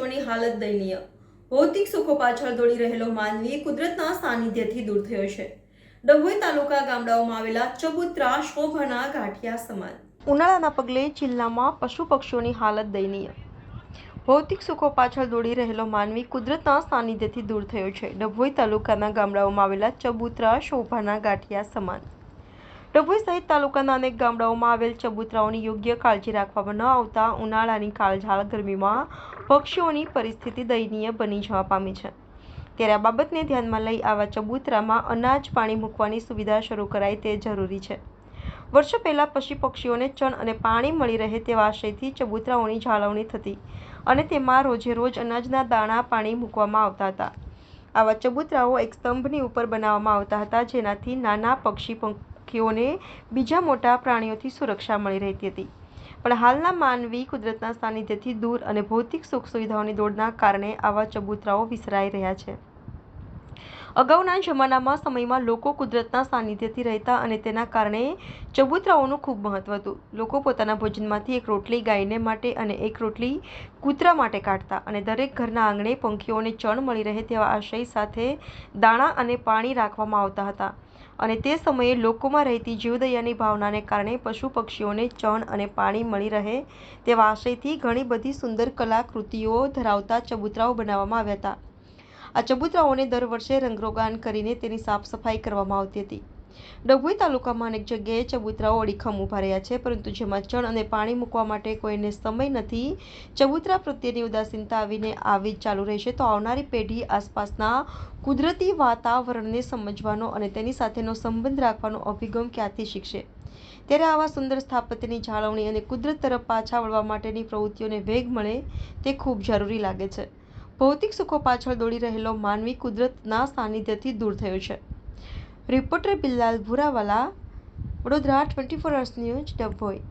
હાલત દયનીય. ભૌતિક સુખો પાછળ દોડી રહેલો માનવી કુદરતના સાનિધ્યથી દૂર થયો છે. ડભોઈ તાલુકા ગામડાઓમાં આવેલા ચબુતરા શોભાના ગાંઠિયા સમાન. ઉનાળાના પગલે જિલ્લામાં પશુ પક્ષીઓની હાલત દયનીય. ભૌતિક સુખો પાછળ દોડી રહેલો માનવી કુદરતના સાનિધ્યથી દૂર થયો છે. ડભોઈ તાલુકાના ગામડાઓમાં આવેલા ચબુત્રા શોભાના ગાંઠિયા સમાન. ડભોઈ સહિત તાલુકાના અનેક ગામડાઓમાં આવેલ ચબુતરાઓની યોગ્ય કાળજી રાખવામાં ન આવતા ઉનાળાની કાળઝાળ ગરમીમાં પક્ષીઓની પરિસ્થિતિ દયનીય બની જવા પામી છે. ત્યારે આ બાબતને ધ્યાનમાં લઈ આવા ચબુતરામાં અનાજ પાણી મૂકવાની સુવિધા શરૂ કરાય તે જરૂરી છે. વર્ષો પહેલાં પશુ પક્ષીઓને ચણ અને પાણી મળી રહે તેવા આશયથી ચબુતરાઓની જાળવણી થતી અને તેમાં રોજે રોજ અનાજના દાણા, પાણી મૂકવામાં આવતા હતા. આવા ચબુતરાઓ એક સ્તંભની ઉપર બનાવવામાં આવતા હતા જેનાથી નાના પક્ષી પંખીઓને બીજા મોટા પ્રાણીઓથી સુરક્ષા મળી રહેતી હતી. પણ હાલના માનવી કુદરતના સાનિધ્યથી દૂર અને ભૌતિક સુખ સુવિધાઓની દોડના કારણે આવા ચબુતરાઓ વિસરાઈ રહ્યા છે. અગાઉના જમાનામાં સમયમાં લોકો કુદરતના સાનિધ્યથી રહેતા અને તેના કારણે ચબૂતરાઓનું ખૂબ મહત્વ હતું. લોકો પોતાના ભોજનમાંથી એક રોટલી ગાયને માટે અને એક રોટલી કૂતરા માટે કાઢતા અને દરેક ઘરના આંગણે પંખીઓને ચણ મળી રહે તેવા આશય સાથે દાણા અને પાણી રાખવામાં આવતા હતા. અને તે સમયે લોકોમાં રહેતી જીવદયાની ભાવનાને કારણે પશુ પક્ષીઓને ચણ અને પાણી મળી રહે તેવા આશયથી ઘણી બધી સુંદર કલાકૃતિઓ ધરાવતા ચબૂતરાઓ બનાવવામાં આવ્યા હતા. આ ચબૂતરાઓને દર વર્ષે રંગરોગાન કરીને તેની સાફ સફાઈ કરવામાં આવતી હતી. ડભોઈ તાલુકામાં અનેક જગ્યાએ ચબૂતરાઓ અડીખમ ઊભા રહ્યા છે, પરંતુ જેમાં ચણ અને પાણી મૂકવા માટે કોઈને સમય નથી. ચબૂતરા પ્રત્યેની ઉદાસીનતા આવીને આવી જ ચાલુ રહેશે તો આવનારી પેઢી આસપાસના કુદરતી વાતાવરણને સમજવાનો અને તેની સાથેનો સંબંધ રાખવાનો અભિગમ ક્યાંથી શીખશે? ત્યારે આવા સુંદર સ્થાપત્યની જાળવણી અને કુદરત તરફ પાછા વળવા માટેની પ્રવૃત્તિઓને વેગ મળે તે ખૂબ જરૂરી લાગે છે. ભૌતિક સુખો પાછળ દોડી રહેલો માનવી કુદરતના સાનિધ્યથી દૂર થયો છે. reporter Bilal Bhurawala Vadodara twenty four hours news Dabhoi